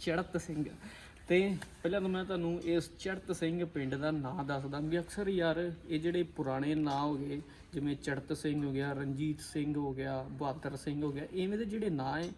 ਚੜਤ ਸਿੰਘ। ਤੇ ਪਹਿਲਾਂ ਤਾਂ ਮੈਂ ਤੁਹਾਨੂੰ ਇਸ ਚੜਤ ਸਿੰਘ ਪਿੰਡ ਦਾ ਨਾਂ ਦੱਸਦਾ ਵੀ ਅਕਸਰ ਯਾਰ ਇਹ ਜਿਹੜੇ ਪੁਰਾਣੇ ਨਾਂ ਹੋ ਗਏ, ਜਿਵੇਂ ਚੜਤ ਸਿੰਘ ਹੋ ਗਿਆ, ਰਣਜੀਤ ਸਿੰਘ ਹੋ ਗਿਆ, ਬਹਾਦਰ ਸਿੰਘ ਹੋ ਗਿਆ, ਇਵੇਂ ਦੇ ਜਿਹੜੇ ਨਾਂ ਹੈ,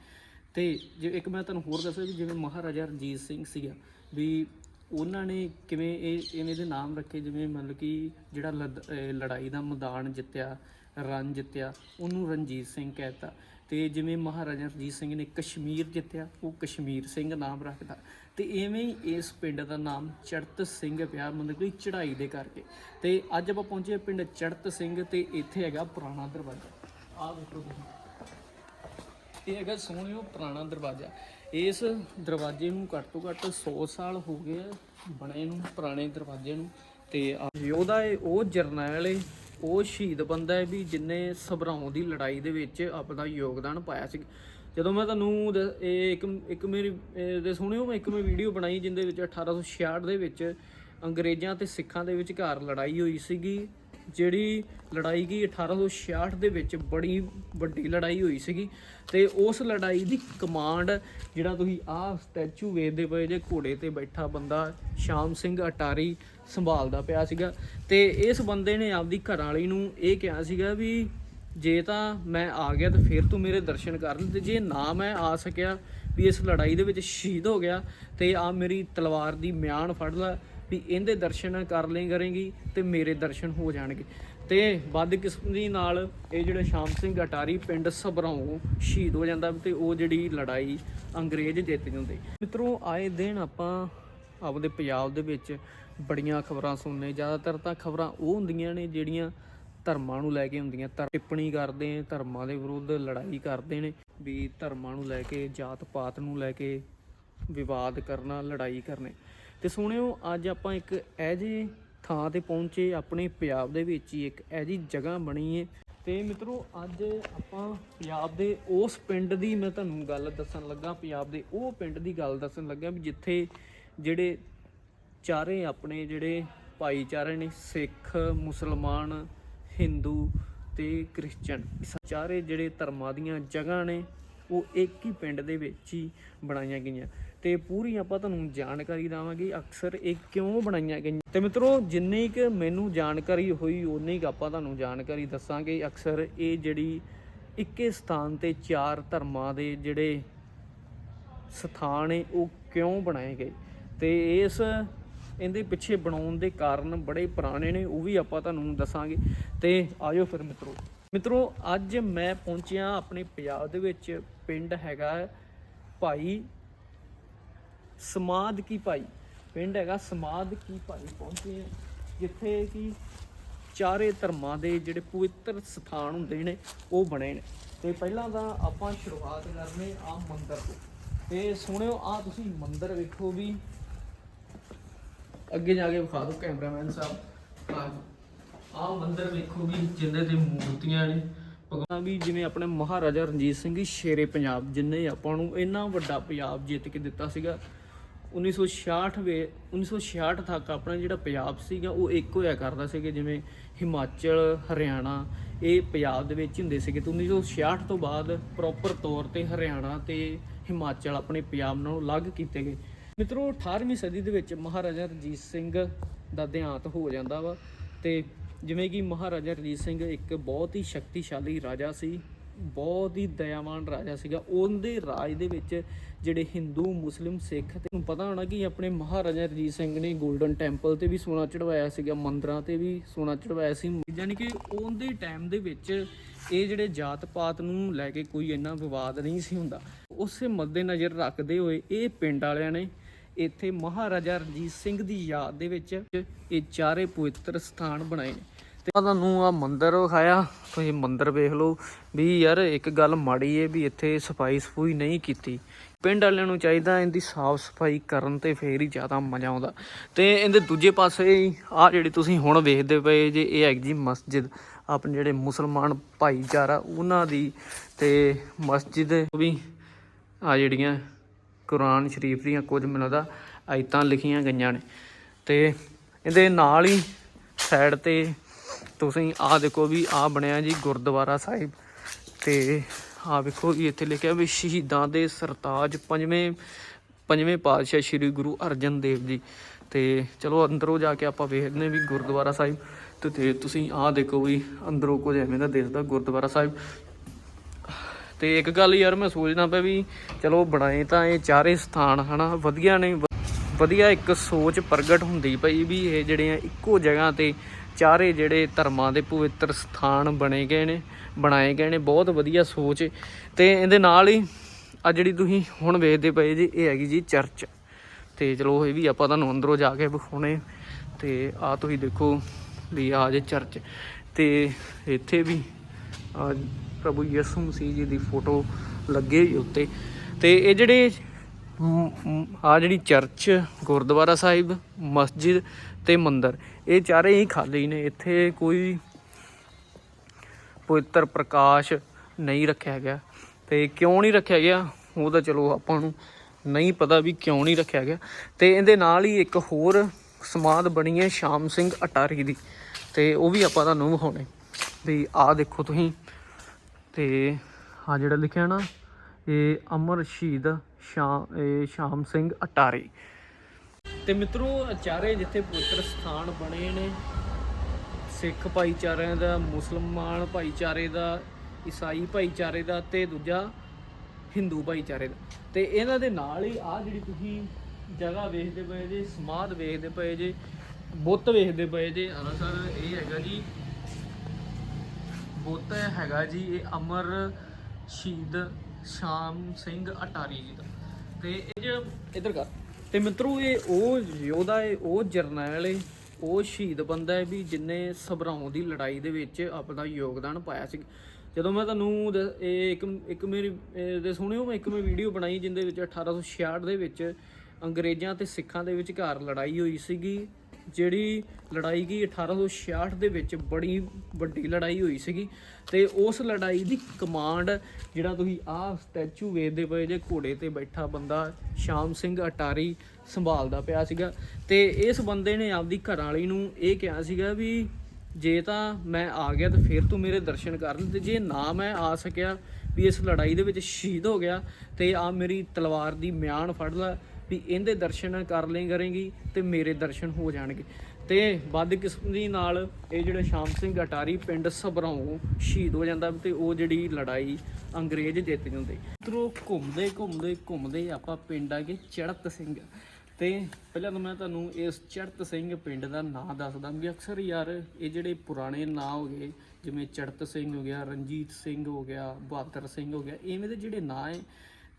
ਤੇ ਜੇ ਇੱਕ ਮੈਂ ਤੁਹਾਨੂੰ ਹੋਰ ਦੱਸਾਂ ਵੀ ਜਿਵੇਂ ਮਹਾਰਾਜਾ ਰਣਜੀਤ ਸਿੰਘ ਸੀਗਾ, ਵੀ ਉਹਨਾਂ ਨੇ ਕਿਵੇਂ ਇਹ ਐਵੇਂ ਦੇ ਨਾਮ ਰੱਖੇ, ਜਿਵੇਂ ਮਤਲਬ ਕਿ ਜਿਹੜਾ ਲੜ- ਲੜਾਈ ਦਾ ਮੈਦਾਨ ਜਿੱਤਿਆ, ਰਨ ਜਿੱਤਿਆ, ਉਹਨੂੰ ਰਣਜੀਤ ਸਿੰਘ ਕਹਿਤਾ ਤੇ ਜਿਵੇਂ ਮਹਾਰਾਜਾ ਰਣਜੀਤ ਸਿੰਘ ਨੇ ਕਸ਼ਮੀਰ ਜਿੱਤਿਆ, ਉਹ ਕਸ਼ਮੀਰ ਸਿੰਘ ਨਾਮ ਰੱਖਦਾ। ਤੇ ਐਵੇਂ ਹੀ ਇਸ ਪਿੰਡ ਦਾ ਨਾਮ ਚੜਤ ਸਿੰਘ ਪਿਆ, ਮਤਲਬ ਕਿ ਚੜ੍ਹਾਈ ਦੇ ਕਰਕੇ। ਤੇ ਅੱਜ ਆਪਾਂ ਪਹੁੰਚੇ ਪਿੰਡ ਚੜਤ ਸਿੰਘ ਤੇ ਇੱਥੇ ਹੈਗਾ ਪੁਰਾਣਾ ਦਰਵਾਜ਼ਾ। ਆਹ ਵੇਖੋ ਤੁਸੀਂ। ਇਹ ਹੈਗਾ ਸੋਹਣਿਓ ਪੁਰਾਣਾ ਦਰਵਾਜ਼ਾ। ਇਸ ਦਰਵਾਜ਼ੇ ਨੂੰ ਘੱਟ ਤੋਂ ਘੱਟ 100 ਸਾਲ ਹੋ ਗਏ ਬਣੇ ਨੂੰ, ਪੁਰਾਣੇ ਦਰਵਾਜ਼ੇ ਨੂੰ। ਤੇ ਯੋਧਾ ਏ ਉਹ ਜਰਨੈਲ ਏ। ਉਹ ਸ਼ਹੀਦ ਬੰਦਾ ਹੈ ਵੀ ਜਿਨੇ ਸਭਰਾਉਂ ਦੀ ਲੜਾਈ ਦੇ ਵਿੱਚ ਆਪਣਾ ਯੋਗਦਾਨ ਪਾਇਆ ਸੀ। ਜਦੋਂ ਮੈਂ ਤੁਹਾਨੂੰ ਦ- ਇਹ ਇੱਕ ਇੱਕ ਮੇਰੀ ਦੇ ਸੁਣਿਓ ਮੈਂ ਇੱਕ ਮੈਂ ਵੀਡੀਓ ਬਣਾਈ ਜਿੰਦੇ ਵਿੱਚ 1866 ਦੇ ਵਿੱਚ ਅੰਗਰੇਜ਼ਾਂ ਤੇ ਸਿੱਖਾਂ ਦੇ ਵਿਚਕਾਰ ਲੜਾਈ ਹੋਈ ਸੀਗੀ, ਜਿਹੜੀ ਲੜਾਈ ਕੀ 1866 ਦੇ ਵਿੱਚ ਬੜੀ ਵੱਡੀ ਲੜਾਈ ਹੋਈ ਸੀਗੀ ਤੇ ਉਸ ਲੜਾਈ ਦੀ ਕਮਾਂਡ ਜਿਹੜਾ ਤੁਸੀਂ ਆਹ ਸਟੈਚੂ ਵੇਖਦੇ ਪਏ ਜੇ ਘੋੜੇ ਤੇ ਬੈਠਾ ਬੰਦਾ, ਸ਼ਾਮ ਸਿੰਘ ਅਟਾਰੀ ਸੰਭਾਲਦਾ ਪਿਆ ਸੀਗਾ। ਤੇ ਇਸ ਬੰਦੇ ਨੇ ਆਪਦੀ ਘਰ ਵਾਲੀ ਨੂੰ ਇਹ ਕਿਹਾ ਸੀਗਾ ਵੀ ਜੇ ਤਾਂ ਮੈਂ ਆ ਗਿਆ ਤਾਂ ਫਿਰ ਤੂੰ ਮੇਰੇ ਦਰਸ਼ਨ ਕਰ ਲੈ ਤੇ ਜੇ ਨਾ ਮੈਂ ਆ ਸਕਿਆ ਵੀ ਇਸ ਲੜਾਈ ਦੇ ਵਿੱਚ ਸ਼ਹੀਦ ਹੋ ਗਿਆ ਤੇ ਆ ਮੇਰੀ ਤਲਵਾਰ ਦੀ ਮਿਆਨ ਫੜ ਲੈ ਵੀ ਇਹਦੇ ਦਰਸ਼ਨ ਕਰ ਲਈ ਕਰੇਗੀ ਤੇ ਮੇਰੇ ਦਰਸ਼ਨ ਹੋ ਜਾਣਗੇ। ਤੇ ਵੱਧ ਕਿਸਮਤੀ ਨਾਲ ਇਹ ਜਿਹੜੇ ਸ਼ਾਮ ਸਿੰਘ ਅਟਾਰੀ ਪਿੰਡ ਸਭਰਾਉਂ ਸ਼ਹੀਦ ਹੋ ਜਾਂਦਾ ਤੇ ਉਹ ਜਿਹੜੀ ਲੜਾਈ ਅੰਗਰੇਜ਼ ਜਿੱਤ ਜਾਂਦੇ। ਮਿੱਤਰੋ, ਆਏ ਦਿਨ ਆਪਾਂ ਆਪਦੇ ਪੰਜਾਬ ਦੇ ਵਿੱਚ ਬੜੀਆਂ ਖਬਰਾਂ ਸੁਣਨੇ, ਜ਼ਿਆਦਾਤਰ ਤਾਂ ਖਬਰਾਂ ਉਹ ਹੁੰਦੀਆਂ ਨੇ ਜਿਹੜੀਆਂ ਧਰਮਾਂ ਨੂੰ ਲੈ ਕੇ ਹੁੰਦੀਆਂ, ਧਰ, ਟਿੱਪਣੀ ਕਰਦੇ ਨੇ, ਧਰਮਾਂ ਦੇ ਵਿਰੁੱਧ ਲੜਾਈ ਕਰਦੇ ਨੇ, ਵੀ ਧਰਮਾਂ ਨੂੰ ਲੈ ਕੇ ਜਾਤ ਪਾਤ ਨੂੰ ਲੈ ਕੇ ਵਿਵਾਦ ਕਰਨਾ, ਲੜਾਈ ਕਰਨੇ। ਤੇ ਸੁਣਿਓ, ਅੱਜ ਆਪਾਂ ਇੱਕ ਇਹ ਜਿਹੀ ਥਾਂ ਤੇ ਪਹੁੰਚੇ, ਆਪਣੇ ਪੰਜਾਬ ਦੇ ਵਿੱਚ ਹੀ ਇੱਕ ਇਹ ਜਿਹੀ ਜਗ੍ਹਾ ਬਣੀ ਏ। ਤੇ ਮਿੱਤਰੋ, ਅੱਜ ਆਪਾਂ ਪੰਜਾਬ ਦੇ ਉਸ ਪਿੰਡ ਦੀ ਮੈਂ ਤੁਹਾਨੂੰ ਗੱਲ ਦੱਸਣ ਲੱਗਾ, ਪੰਜਾਬ ਦੇ ਉਹ ਪਿੰਡ ਦੀ ਗੱਲ ਦੱਸਣ ਲੱਗਾ ਵੀ ਜਿੱਥੇ ਜਿਹੜੇ ਚਾਰੇ ਆਪਣੇ ਜਿਹੜੇ ਭਾਈਚਾਰੇ ਨੇ, ਸਿੱਖ, ਮੁਸਲਮਾਨ, ਹਿੰਦੂ ਤੇ ਕ੍ਰਿਸਚਨ ਇਹ ਚਾਰੇ ਜਿਹੜੇ ਧਰਮਾਂ ਦੀਆਂ ਜਗ੍ਹਾ ਨੇ, ਉਹ ਇੱਕ ਹੀ ਪਿੰਡ ਦੇ ਵਿੱਚ ਹੀ ਬਣਾਈਆਂ ਗਈਆਂ। ਤੇ ਪੂਰੀ ਆਪਾਂ ਤੁਹਾਨੂੰ ਜਾਣਕਾਰੀ ਦੇਵਾਂਗੇ ਅਕਸਰ ਇਹ ਕਿਉਂ ਬਣਾਈਆਂ ਗਈਆਂ। ਤੇ ਮਿੱਤਰੋ, ਜਿੰਨੀ ਕਿ ਮੈਨੂੰ ਜਾਣਕਾਰੀ ਹੋਈ ਉਨੀ ਕੁ ਆਪਾਂ ਤੁਹਾਨੂੰ ਜਾਣਕਾਰੀ ਦੱਸਾਂਗੇ ਅਕਸਰ ਇਹ ਜਿਹੜੀ ਇੱਕੇ ਸਥਾਨ ਤੇ ਚਾਰ ਧਰਮਾਂ ਦੇ ਜਿਹੜੇ ਸਥਾਨ ਨੇ, ਉਹ ਕਿਉਂ ਬਣਾਏ ਗਏ। ਤੇ ਇਸ ਇਹਦੇ ਪਿੱਛੇ ਬਣਾਉਣ ਦੇ ਕਾਰਨ ਬੜੇ ਪੁਰਾਣੇ ਨੇ, ਉਹ ਵੀ ਆਪਾਂ ਤੁਹਾਨੂੰ ਦੱਸਾਂਗੇ। ਤੇ ਆਜੋ ਫਿਰ ਮਿੱਤਰੋ। ਮਿੱਤਰੋ, ਅੱਜ ਮੈਂ ਪਹੁੰਚਿਆ ਆਪਣੇ ਪੰਜਾਬ ਦੇ ਵਿੱਚ। ਪਿੰਡ ਹੈਗਾ ਭਾਈ ਸਮਾਦ ਕੀ ਭਾਈ। ਪਿੰਡ ਹੈਗਾ ਸਮਾਦ ਕੀ ਭਾਈ, ਪਹੁੰਚੇ ਆ ਜਿੱਥੇ ਕਿ ਚਾਰੇ ਧਰਮਾਂ ਦੇ ਜਿਹੜੇ ਪਵਿੱਤਰ ਸਥਾਨ ਹੁੰਦੇ ਨੇ, ਉਹ ਬਣੇ ਨੇ। ਤੇ ਪਹਿਲਾਂ ਤਾਂ ਆਪਾਂ ਸ਼ੁਰੂਆਤ ਕਰਨੇ ਆ ਮੰਦਰ ਤੋਂ। ਤੇ ਸੁਣਿਓ ਆ ਤੁਸੀਂ ਮੰਦਰ ਵੇਖੋ ਵੀ ਅੱਗੇ ਜਾ ਕੇ ਵਿਖਾ ਦਿਓ ਕੈਮਰਾਮੈਨ ਸਾਹਿਬ। ਆਹ ਆ ਮੰਦਿਰ ਵੇਖੋ ਵੀ ਜਿੰਦੇ ਤੇ ਮੂਰਤੀਆਂ ਨੇ। ਭਗਵਾਨ ਵੀ ਜਿਵੇਂ ਆਪਣੇ ਮਹਾਰਾਜਾ ਰਣਜੀਤ ਸਿੰਘ ਜੀ ਸ਼ੇਰੇ ਪੰਜਾਬ ਜਿਨੇ ਆਪਾਂ ਨੂੰ ਇੰਨਾ ਵੱਡਾ ਪੰਜਾਬ ਜਿੱਤ ਕੇ ਦਿੱਤਾ ਸੀਗਾ। 1966 ਵੇ 1966 ਤੱਕ ਆਪਣਾ ਜਿਹੜਾ ਪੰਜਾਬ ਸੀਗਾ, ਉਹ ਇੱਕ ਹੋਇਆ ਕਰਦਾ ਸੀਗਾ, ਜਿਵੇਂ ਹਿਮਾਚਲ, ਹਰਿਆਣਾ, ਇਹ ਪੰਜਾਬ ਦੇ ਵਿੱਚ ਹੁੰਦੇ ਸੀਗੇ। ਤੇ 1966 ਤੋਂ ਬਾਅਦ ਪ੍ਰੋਪਰ ਤੌਰ ਤੇ ਹਰਿਆਣਾ ਤੇ ਹਿਮਾਚਲ ਆਪਣੇ ਪੰਜਾਬ ਨਾਲੋਂ ਅਲੱਗ ਕੀਤੇ ਗਏ। ਮਿੱਤਰੋ 18ਵੀਂ ਸਦੀ ਦੇ ਵਿੱਚ ਮਹਾਰਾਜਾ ਰਣਜੀਤ ਸਿੰਘ ਦਾ ਦੇਹਾਂਤ ਹੋ ਜਾਂਦਾ ਵਾ ਤੇ ਜਿਵੇਂ ਕਿ ਮਹਾਰਾਜਾ ਰਣਜੀਤ ਸਿੰਘ ਇੱਕ ਬਹੁਤ ਹੀ ਸ਼ਕਤੀਸ਼ਾਲੀ ਰਾਜਾ ਸੀ, ਬਹੁਤ ਹੀ ਦਇਆਵਾਨ ਰਾਜਾ ਸੀਗਾ। ਉਹਦੇ ਰਾਜ ਦੇ ਵਿੱਚ ਜਿਹੜੇ ਹਿੰਦੂ, ਮੁਸਲਿਮ, ਸਿੱਖ ਤੇ ਤੁਹਾਨੂੰ ਪਤਾ ਹੋਣਾ ਕਿ ਆਪਣੇ ਮਹਾਰਾਜਾ ਰਣਜੀਤ ਸਿੰਘ ਨੇ 골ਡਨ ਟੈਂਪਲ ਤੇ ਵੀ ਸੋਨਾ ਚੜਵਾਇਆ ਸੀਗਾ, ਮੰਦਰਾਂ ਤੇ ਵੀ ਸੋਨਾ ਚੜਵਾਇਆ ਸੀ। ਯਾਨੀ ਕਿ ਉਹਦੇ ਟਾਈਮ ਦੇ ਵਿੱਚ ਇਹ ਜਿਹੜੇ ਜਾਤ ਪਾਤ ਨੂੰ ਲੈ ਕੇ ਕੋਈ ਇੰਨਾ ਵਿਵਾਦ ਨਹੀਂ ਸੀ ਹੁੰਦਾ। ਉਸੇ ਮੱਦੇ ਨਜ਼ਰ ਰੱਖਦੇ ਹੋਏ ਇਹ ਪਿੰਡ ਵਾਲਿਆਂ ਨੇ ਇੱਥੇ ਮਹਾਰਾਜਾ ਰਣਜੀਤ ਸਿੰਘ ਦੀ ਯਾਦ ਦੇ ਵਿੱਚ ਇਹ ਚਾਰੇ ਪਵਿੱਤਰ ਸਥਾਨ ਬਣਾਏ ਨੇ। ਤੇ ਮੈਂ ਤੁਹਾਨੂੰ ਆ ਮੰਦਿਰ ਵਿਖਾਇਆ, ਤੁਸੀਂ ਮੰਦਿਰ ਵੇਖ ਲਓ ਵੀ ਯਾਰ ਇੱਕ ਗੱਲ ਮਾੜੀ ਏ ਵੀ ਇੱਥੇ ਸਫ਼ਾਈ ਸਫੂਈ ਨਹੀਂ ਕੀਤੀ। ਪਿੰਡ ਵਾਲਿਆਂ ਨੂੰ ਚਾਹੀਦਾ ਇਹਦੀ ਸਾਫ਼ ਸਫ਼ਾਈ ਕਰਨ ਤੇ ਫੇਰ ਹੀ ਜ਼ਿਆਦਾ ਮਜ਼ਾ ਆਉਂਦਾ। ਤੇ ਇਹਦੇ ਦੂਜੇ ਪਾਸੇ ਆ ਜਿਹੜੀ ਤੁਸੀਂ ਹੁਣ ਵੇਖਦੇ ਪਏ ਜੇ, ਇਹ ਹੈਗੀ ਜੀ ਮਸਜਿਦ। ਆਪਣੇ ਜਿਹੜੇ ਮੁਸਲਮਾਨ ਭਾਈਚਾਰਾ, ਉਹਨਾਂ ਦੀ ਤੇ ਮਸਜਿਦ ਵੀ ਆ ਜਿਹੜੀਆਂ ਕੁਰਾਨ ਸ਼ਰੀਫ ਦੀਆਂ ਕੁਝ ਮੈਨੂੰ ਲੱਗਦਾ ਆਇਤਾਂ ਲਿਖੀਆਂ ਗਈਆਂ ਨੇ। ਤੇ ਇਹਦੇ ਨਾਲ ਹੀ ਸਾਈਡ ਤੇ ਤੁਸੀਂ ਆਹ ਦੇਖੋ ਵੀ ਆਹ ਬਣਿਆ ਜੀ ਗੁਰਦੁਆਰਾ ਸਾਹਿਬ। ਤੇ ਆਹ ਵੇਖੋ ਵੀ ਇੱਥੇ ਲਿਖਿਆ ਵੀ ਸ਼ਹੀਦਾਂ ਦੇ ਸਰਤਾਜ ਪੰਜਵੇਂ ਪੰਜਵੇਂ ਪਾਤਸ਼ਾਹ ਸ੍ਰੀ ਗੁਰੂ ਅਰਜਨ ਦੇਵ ਜੀ। ਤੇ ਚਲੋ ਅੰਦਰੋਂ ਜਾ ਕੇ ਆਪਾਂ ਵੇਖਦੇ ਹਾਂ ਵੀ ਗੁਰਦੁਆਰਾ ਸਾਹਿਬ ਤੇ- ਤੇ ਤੁਸੀਂ ਆਹ ਦੇਖੋ ਵੀ ਅੰਦਰੋਂ ਕੁਝ ਐਵੇਂ ਦਾ ਦਿਸਦਾ ਗੁਰਦੁਆਰਾ ਸਾਹਿਬ। ਤੇ ਇੱਕ ਗੱਲ ਯਾਰ ਮੈਂ ਸੋਚਦਾ ਪਿਆ ਵੀ ਚਲੋ ਬਣਾਏ ਤਾਂ ਇਹ ਚਾਰੇ ਸਥਾਨ, ਹਨਾ? ਵਧੀਆ ਨੇ, ਵਧੀਆ ਇੱਕ ਸੋਚ ਪ੍ਰਗਟ ਹੁੰਦੀ ਪਈ ਵੀ ਇਹ ਜਿਹੜੇ ਆ ਇੱਕੋ ਜਗ੍ਹਾ ਤੇ ਚਾਰੇ ਜਿਹੜੇ ਧਰਮਾਂ ਦੇ ਪਵਿੱਤਰ ਸਥਾਨ ਬਣੇ ਗਏ ਨੇ, ਬਣਾਏ ਗਏ ਨੇ, ਬਹੁਤ ਵਧੀਆ ਸੋਚ। ਤੇ ਇਹਦੇ ਨਾਲ ਹੀ ਆ ਜਿਹੜੀ ਤੁਸੀਂ ਹੁਣ ਵੇਖਦੇ ਪਏ ਜੀ, ਇਹ ਹੈਗੀ ਜੀ ਚਰਚ। ਤੇ ਚਲੋ ਇਹ ਵੀ ਆਪਾਂ ਤੁਹਾਨੂੰ ਅੰਦਰੋਂ ਜਾ ਕੇ ਵਿਖਾਉਣੇ। ਤੇ ਆ ਤੁਸੀਂ ਦੇਖੋ ਵੀ ਆ ਜੇ ਚਰਚ। ਤੇ ਇੱਥੇ ਵੀ ਪ੍ਰਭੂ ਯਿਸੂ ਮਸੀਹ ਜੀ ਦੀ ਫੋਟੋ ਲੱਗੇ ਹੋਈ ਉੱਤੇ। ਤੇ ਇਹ ਜਿਹੜੇ ਆ ਜਿਹੜੀ ਚਰਚ, ਗੁਰਦੁਆਰਾ ਸਾਹਿਬ, ਮਸਜਿਦ ਤੇ ਮੰਦਰ, ਇਹ ਚਾਰੇ ਹੀ ਖਾਲੀ ਨੇ। ਇੱਥੇ ਕੋਈ ਪਵਿੱਤਰ ਪ੍ਰਕਾਸ਼ ਨਹੀਂ ਰੱਖਿਆ ਗਿਆ। ਤੇ ਕਿਉਂ ਨਹੀਂ ਰੱਖਿਆ ਗਿਆ? ਉਹ ਤਾਂ ਚਲੋ ਆਪਾਂ ਨੂੰ ਨਹੀਂ ਪਤਾ ਵੀ ਕਿਉਂ ਨਹੀਂ ਰੱਖਿਆ ਗਿਆ। ਤੇ ਇਹਦੇ ਨਾਲ ਹੀ ਇੱਕ ਹੋਰ ਸਮਾਧ ਬਣੀ ਹੈ ਸ਼ਾਮ ਸਿੰਘ ਅਟਾਰੀ ਦੀ। ਤੇ ਉਹ ਵੀ ਆਪਾਂ ਤੁਹਾਨੂੰ ਵਿਖਾਉਣੇ। ਵੀ ਆਹ ਦੇਖੋ ਤੁਸੀਂ ਤੇ ਆ ਜਿਹੜਾ ਲਿਖਿਆ ਨਾ, ਇਹ ਅਮਰ ਸ਼ਹੀਦ ਸ਼ਾਮ ਇਹ ਸ਼ਾਮ ਸਿੰਘ ਅਟਾਰੀ। ਤੇ ਮਿੱਤਰੋ, ਚਾਰੇ ਜਿੱਥੇ ਪਵਿੱਤਰ ਸਥਾਨ ਬਣੇ ਨੇ, ਸਿੱਖ ਭਾਈਚਾਰਿਆਂ ਦਾ, ਮੁਸਲਮਾਨ ਭਾਈਚਾਰੇ ਦਾ, ਈਸਾਈ ਭਾਈਚਾਰੇ ਦਾ ਤੇ ਦੂਜਾ ਹਿੰਦੂ ਭਾਈਚਾਰੇ ਦਾ। ਤੇ ਇਹਨਾਂ ਦੇ ਨਾਲ ਹੀ ਆ ਜਿਹੜੀ ਤੁਸੀਂ ਜਗ੍ਹਾ ਵੇਖਦੇ ਪਏ ਜੇ, ਸਮਾਧ ਵੇਖਦੇ ਪਏ ਜੇ, ਬੁੱਤ ਵੇਖਦੇ ਪਏ ਜੇ ਹਾਂ ਸਰ, ਇਹ ਹੈਗਾ ਜੀ ਬੁੱਤ ਹੈਗਾ ਜੀ, ਇਹ ਅਮਰ ਸ਼ਹੀਦ ਸ਼ਾਮ ਸਿੰਘ ਅਟਾਰੀ ਜੀ ਦਾ। ਤੇ ਇਹ ਜਿਹੜਾ ਇਧਰ ਕਰ। ਤੇ ਮਿੱਤਰੋ, ਇਹ ਉਹ ਯੋਧਾ ਹੈ ਉਹ ਜਰਨੈਲ ਹੈ ਉਹ ਸ਼ਹੀਦ ਬੰਦਾ ਹੈ ਵੀ ਜਿਨੇ ਸਭਰਾਉਂ ਦੀ ਲੜਾਈ ਦੇ ਵਿੱਚ ਆਪਣਾ ਯੋਗਦਾਨ ਪਾਇਆ ਸੀ। ਜਦੋਂ ਮੈਂ ਤੁਹਾਨੂੰ ਦ- ਇਹ ਇੱਕ ਇੱਕ ਮੇਰੀ ਦੇ ਸੁਣਿਓ, ਮੈਂ ਇੱਕ ਮੈਂ ਵੀਡੀਓ ਬਣਾਈ ਜਿੰਦੇ ਵਿੱਚ 1866 ਦੇ ਵਿੱਚ ਅੰਗਰੇਜ਼ਾਂ ਤੇ ਸਿੱਖਾਂ ਦੇ ਵਿਚਕਾਰ ਲੜਾਈ ਹੋਈ ਸੀਗੀ। ਜਿਹੜੀ ਲੜਾਈ ਕੀ 1866 ਦੇ ਵਿੱਚ ਬੜੀ ਵੱਡੀ ਲੜਾਈ ਹੋਈ ਸੀਗੀ ਤੇ ਉਸ ਲੜਾਈ ਦੀ ਕਮਾਂਡ ਜਿਹੜਾ ਤੁਸੀਂ ਆਹ ਸਟੈਚੂ ਵੇਖਦੇ ਪਏ ਜੇ ਘੋੜੇ ਤੇ ਬੈਠਾ ਬੰਦਾ ਸ਼ਾਮ ਸਿੰਘ ਅਟਾਰੀ ਸੰਭਾਲਦਾ ਪਿਆ ਸੀਗਾ ਤੇ ਇਸ ਬੰਦੇ ਨੇ ਆਪਦੀ ਘਰ ਵਾਲੀ ਨੂੰ ਇਹ ਕਿਹਾ ਸੀਗਾ ਵੀ ਜੇ ਤਾਂ ਮੈਂ ਆ ਗਿਆ ਤਾਂ ਫਿਰ ਤੂੰ ਮੇਰੇ ਦਰਸ਼ਨ ਕਰ ਲੈ ਤੇ ਜੇ ਨਾ ਮੈਂ ਆ ਸਕਿਆ ਵੀ ਇਸ ਲੜਾਈ ਦੇ ਵਿੱਚ ਸ਼ਹੀਦ ਹੋ ਗਿਆ ਤੇ ਆ ਮੇਰੀ ਤਲਵਾਰ ਦੀ ਮਿਆਨ ਫੜ ਲੈ ਵੀ ਇਹਦੇ ਦਰਸ਼ਨ ਕਰ ਲਈ ਕਰੇਗੀ ਤੇ ਮੇਰੇ ਦਰਸ਼ਨ ਹੋ ਜਾਣਗੇ। ਤੇ ਵੱਧ ਕਿਸਮਤੀ ਨਾਲ ਇਹ ਜਿਹੜਾ ਸ਼ਾਮ ਸਿੰਘ ਅਟਾਰੀ ਪਿੰਡ ਸਭਰਾਉਂ ਸ਼ਹੀਦ ਹੋ ਜਾਂਦਾ ਤੇ ਉਹ ਜਿਹੜੀ ਲੜਾਈ ਅੰਗਰੇਜ਼ ਜਿੱਤ ਜਾਂਦੇ। ਮਿੱਤਰੋ, ਘੁੰਮਦੇ ਘੁੰਮਦੇ ਘੁੰਮਦੇ ਆਪਾਂ ਪਿੰਡ ਆ ਗਏ ਚੜਤ ਸਿੰਘ। ਤੇ ਪਹਿਲਾਂ ਤਾਂ ਮੈਂ ਤੁਹਾਨੂੰ ਇਸ ਚੜਤ ਸਿੰਘ ਪਿੰਡ ਦਾ ਨਾਂ ਦੱਸਦਾ ਵੀ ਅਕਸਰ ਯਾਰ ਇਹ ਜਿਹੜੇ ਪੁਰਾਣੇ ਨਾਂ ਹੋ ਗਏ, ਜਿਵੇਂ ਚੜਤ ਸਿੰਘ ਹੋ ਗਿਆ, ਰਣਜੀਤ ਸਿੰਘ ਹੋ ਗਿਆ, ਬਹਾਦਰ ਸਿੰਘ ਹੋ ਗਿਆ, ਇਵੇਂ ਦੇ ਜਿਹੜੇ ਨਾਂ ਹੈ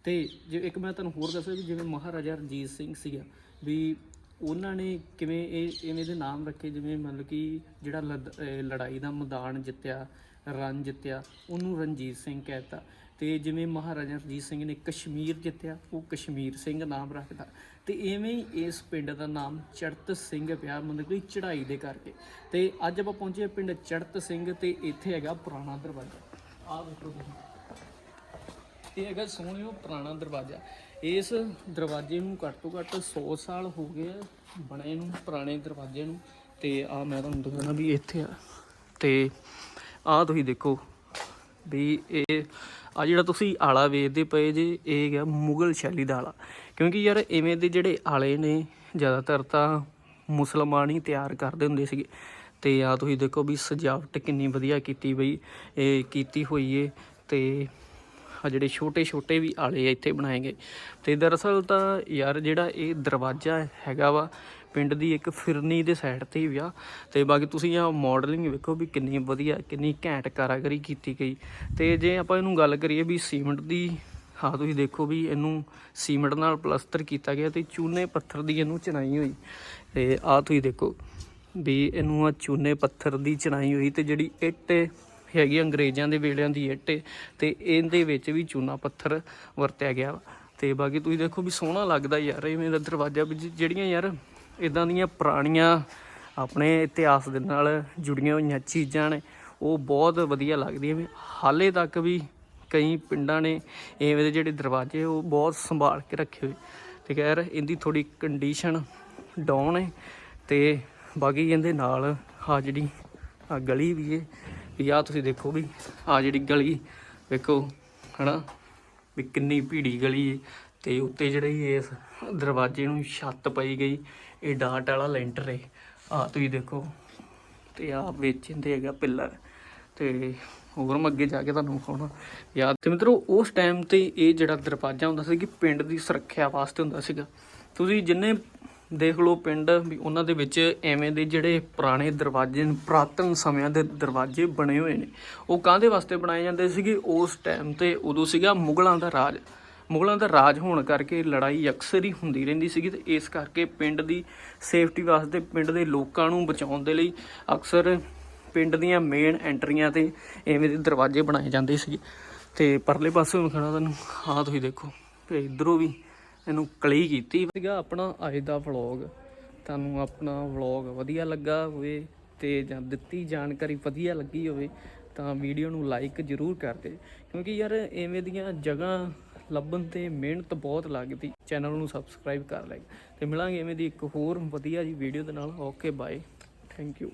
ਤੇ ਜੇ ਇੱਕ ਮੈਂ ਤੁਹਾਨੂੰ ਹੋਰ ਦੱਸਾਂ ਵੀ ਜਿਵੇਂ ਮਹਾਰਾਜਾ ਰਣਜੀਤ ਸਿੰਘ ਸੀਗਾ, ਵੀ ਉਹਨਾਂ ਨੇ ਕਿਵੇਂ ਇਹ ਇਵੇਂ ਦੇ ਨਾਮ ਰੱਖੇ, ਜਿਵੇਂ ਮਤਲਬ ਕਿ ਜਿਹੜਾ ਲਦ- ਲੜਾਈ ਦਾ ਮੈਦਾਨ ਜਿੱਤਿਆ, ਰਨ ਜਿੱਤਿਆ, ਉਹਨੂੰ ਰਣਜੀਤ ਸਿੰਘ ਕਹਿਤਾ। ਤੇ ਜਿਵੇਂ ਮਹਾਰਾਜਾ ਰਣਜੀਤ ਸਿੰਘ ਨੇ ਕਸ਼ਮੀਰ ਜਿੱਤਿਆ, ਉਹ ਕਸ਼ਮੀਰ ਸਿੰਘ ਨਾਮ ਰੱਖਦਾ। ਤੇ ਐਵੇਂ ਹੀ ਇਸ ਪਿੰਡ ਦਾ ਨਾਮ ਚੜਤ ਸਿੰਘ ਪਿਆ, ਮਤਲਬ ਕਿ ਚੜਾਈ ਦੇ ਕਰਕੇ। ਤੇ ਅੱਜ ਆਪਾਂ ਪਹੁੰਚੇ ਪਿੰਡ ਚੜਤ ਸਿੰਘ ਤੇ ਇੱਥੇ ਹੈਗਾ ਪੁਰਾਣਾ ਦਰਵਾਜ਼ਾ। ਆਹ ਵੇਖੋ ਤੁਸੀਂ। ਇਹ ਹੈਗਾ ਸੋਹਣਿਓ ਪੁਰਾਣਾ ਦਰਵਾਜ਼ਾ। ਇਸ ਦਰਵਾਜ਼ੇ ਨੂੰ ਘੱਟ ਤੋਂ ਘੱਟ 100 ਸਾਲ ਹੋ ਗਏ ਆ ਬਣੇ ਨੂੰ, ਪੁਰਾਣੇ ਦਰਵਾਜ਼ੇ ਨੂੰ। ਤੇ ਆ ਮੈਂ ਤੁਹਾਨੂੰ ਦਿਖਾਉਣਾ ਵੀ ਇੱਥੇ ਆ। ਤੇ ਆ ਤੁਸੀਂ ਦੇਖੋ ਵੀ ਇਹ, ਆ ਜਿਹੜਾ ਤੁਸੀਂ ਆਲਾ ਵੇਖਦੇ ਪਏ ਜੇ, ਇਹ ਹੈਗਾ ਮੁਗਲ ਸ਼ੈਲੀ ਦਾ ਆਲਾ। ਕਿਉਂਕਿ ਯਾਰ ਐਵੇਂ ਦੇ ਜਿਹੜੇ ਆਲੇ ਨੇ, ਜ਼ਿਆਦਾਤਰ ਤਾਂ ਮੁਸਲਮਾਨ ਹੀ ਤਿਆਰ ਕਰਦੇ ਹੁੰਦੇ ਸੀਗੇ। ਤੇ ਆ ਤੁਸੀਂ ਦੇਖੋ ਵੀ ਸਜਾਵਟ ਕਿੰਨੀ ਵਧੀਆ ਕੀਤੀ ਬਈ, ਇਹ ਕੀਤੀ ਹੋਈ ਏ। ਤੇ ਆ ਜਿਹੜੇ ਛੋਟੇ ਛੋਟੇ ਵੀ ਆਲੇ ਇੱਥੇ ਬਣਾਏ ਗਏ। ਤੇ ਦਰਅਸਲ ਤਾਂ ਯਾਰ ਜਿਹੜਾ ਇਹ ਦਰਵਾਜ਼ਾ ਹੈਗਾ ਵਾ, ਪਿੰਡ ਦੀ ਇੱਕ ਫਿਰਨੀ ਦੇ ਸਾਈਡ ਤੇ ਹੀ ਆ ਤੇ ਬਾਕੀ ਤੁਸੀਂ ਆ ਮਾਡਲਿੰਗ ਵੇਖੋ ਵੀ ਕਿੰਨੀ ਵਧੀਆ, ਕਿੰਨੀ ਘੈਂਟ ਕਾਰਾਗਰੀ ਕੀਤੀ ਗਈ। ਤੇ ਜੇ ਆਪਾਂ ਇਹਨੂੰ ਗੱਲ ਕਰੀਏ ਵੀ ਸੀਮੈਂਟ ਦੀ ਹਾਂ ਤੁਸੀਂ ਦੇਖੋ ਵੀ ਇਹਨੂੰ ਸੀਮੈਂਟ ਨਾਲ ਪਲਸਤਰ ਕੀਤਾ ਗਿਆ ਤੇ ਚੂਨੇ ਪੱਥਰ ਦੀ ਇਹਨੂੰ ਚਣਾਈ ਹੋਈ। ਤੇ ਆ ਤੁਸੀਂ ਦੇਖੋ ਵੀ ਇਹਨੂੰ ਆ ਚੂਨੇ ਪੱਥਰ ਦੀ ਚਣਾਈ ਹੋਈ ਤੇ ਜਿਹੜੀ ਇੱਟ ਹੈਗੀ ਅੰਗਰੇਜ਼ਾਂ ਦੇ ਵੇਲਿਆਂ ਦੀ ਇੱਟ ਏ ਤੇ ਇਹਦੇ ਵਿੱਚ ਵੀ ਚੂਨਾ ਪੱਥਰ ਵਰਤਿਆ ਗਿਆ ਵਾ। ਤੇ ਬਾਕੀ ਤੁਸੀਂ ਦੇਖੋ ਵੀ ਸੋਹਣਾ ਲੱਗਦਾ ਯਾਰ, ਇਵੇਂ ਦਾ ਦਰਵਾਜ਼ਾ ਵੀ ਜਿਹੜੀਆਂ ਯਾਰ ਇਦਾਂ ਦੀਆਂ ਪੁਰਾਣੀਆਂ ਆਪਣੇ ਇਤਿਹਾਸ ਦੇ ਨਾਲ ਜੁੜੀਆਂ ਹੋਈਆਂ ਚੀਜ਼ਾਂ ਨੇ, ਉਹ ਬਹੁਤ ਵਧੀਆ ਲੱਗਦੀਆਂ ਵੀ ਹਾਲੇ ਤੱਕ ਵੀ ਕਈ ਪਿੰਡਾਂ ਨੇ ਐਵੇਂ ਦੇ ਜਿਹੜੇ ਦਰਵਾਜ਼ੇ, ਉਹ ਬਹੁਤ ਸੰਭਾਲ ਕੇ ਰੱਖੇ ਹੋਏ ਤੇ ਯਾਰ ਇਹਦੀ ਥੋੜੀ ਕੰਡੀਸ਼ਨ ਡਾਊਨ ਹੈ ਤੇ ਬਾਕੀ ਇਹਦੇ ਨਾਲ ਆ ਜਿਹੜੀ ਆ ਗਲੀ ਵੀ ਹੈ ਵੀ ਆ ਤੁਸੀਂ ਦੇਖੋ ਵੀ ਆ ਜਿਹੜੀ ਗਲੀ, ਵੇਖੋ, ਹਨਾ? ਵੀ ਕਿੰਨੀ ਭੀੜੀ ਗਲੀ ਹੈ ਤੇ ਉੱਤੇ ਜਿਹੜੇ ਇਸ ਦਰਵਾਜ਼ੇ ਨੂੰ ਛੱਤ ਪਈ ਗਈ, ਇਹ ਡਾਟ ਵਾਲਾ ਲੈਂਟਰ ਏ। ਆ ਤੁਸੀਂ ਦੇਖੋ, ਤੇ ਆ ਵਿੱਚ ਇਹਦੇ ਹੈਗਾ ਪਿੱਲਰ। ਤੇ ਹੋਰ ਮੈਂ ਅੱਗੇ ਜਾ ਕੇ ਤੁਹਾਨੂੰ ਵਿਖਾਉਣਾ। ਯਾਦ ਤੇ ਮਿੱਤਰੋ, ਉਸ ਟਾਈਮ ਤੇ ਇਹ ਜਿਹੜਾ ਦਰਵਾਜ਼ਾ ਹੁੰਦਾ ਸੀ ਕਿ ਪਿੰਡ ਦੀ ਸੁਰੱਖਿਆ ਵਾਸਤੇ ਹੁੰਦਾ ਸੀਗਾ। ਤੁਸੀਂ ਜਿੰਨੇ ਦੇਖ ਲਓ ਪਿੰਡ ਵੀ ਉਹਨਾਂ ਦੇ ਵਿੱਚ ਐਵੇਂ ਦੇ ਜਿਹੜੇ ਪੁਰਾਣੇ ਦਰਵਾਜ਼ੇ ਨੇ, ਪ੍ਰਾਤਨ ਸਮਿਆਂ ਦੇ ਦਰਵਾਜ਼ੇ ਬਣੇ ਹੋਏ ਨੇ। ਉਹ ਕਾਹਦੇ ਵਾਸਤੇ ਬਣਾਏ ਜਾਂਦੇ ਸੀਗੇ? ਉਸ ਟਾਈਮ ਤੇ ਉਦੋਂ ਸੀਗਾ ਮੁਗਲਾਂ ਦਾ ਰਾਜ। ਮੁਗਲਾਂ ਦਾ ਰਾਜ ਹੋਣ ਕਰਕੇ ਲੜਾਈ ਅਕਸਰ ਹੀ ਹੁੰਦੀ ਰਹਿੰਦੀ ਸੀਗੀ ਤੇ ਇਸ ਕਰਕੇ ਪਿੰਡ ਦੀ ਸੇਫਟੀ ਵਾਸਤੇ, ਪਿੰਡ ਦੇ ਲੋਕਾਂ ਨੂੰ ਬਚਾਉਣ ਦੇ ਲਈ ਅਕਸਰ ਪਿੰਡ ਦੀਆਂ ਮੇਨ ਐਂਟਰੀਆਂ ਤੇ ਐਵੇਂ ਦੇ ਦਰਵਾਜ਼ੇ ਬਣਾਏ ਜਾਂਦੇ ਸੀਗੇ। ਤੇ ਪਰਲੇ ਪਾਸੇ ਹੁਣ ਖੜਾ ਤੁਹਾਨੂੰ, ਆਹ ਤੁਸੀਂ ਦੇਖੋ ਤੇ ਇਧਰੋਂ ਵੀ ਇਹਨੂੰ ਕਲੀ ਕੀਤੀ। ਸੀਗਾ ਆਪਣਾ ਅੱਜ ਦਾ ਵਲੌਗ ਤੁਹਾਨੂੰ ਆਪਣਾ ਵਲੌਗ ਵਧੀਆ ਲੱਗਾ ਹੋਵੇ ਤੇ ਜਾਂ ਦਿੱਤੀ ਜਾਣਕਾਰੀ ਵਧੀਆ ਲੱਗੀ ਹੋਵੇ, ਤਾਂ ਵੀਡੀਓ ਨੂੰ ਲਾਈਕ ਜ਼ਰੂਰ ਕਰ ਦੇ ਕਿਉਂਕਿ ਯਾਰ ਐਵੇਂ ਦੀਆਂ ਜਗ੍ਹਾ ਲੱਭਣ ਤੇ ਮਿਹਨਤ ਬਹੁਤ ਲੱਗਦੀ। ਚੈਨਲ ਨੂੰ ਸਬਸਕ੍ਰਾਈਬ ਕਰ ਲੈ। ਤੇ ਮਿਲਾਂਗੇ ਐਵੇਂ ਦੀ ਇੱਕ ਹੋਰ ਵਧੀਆ ਜੀ ਵੀਡੀਓ ਦੇ ਨਾਲ। Okay bye thank you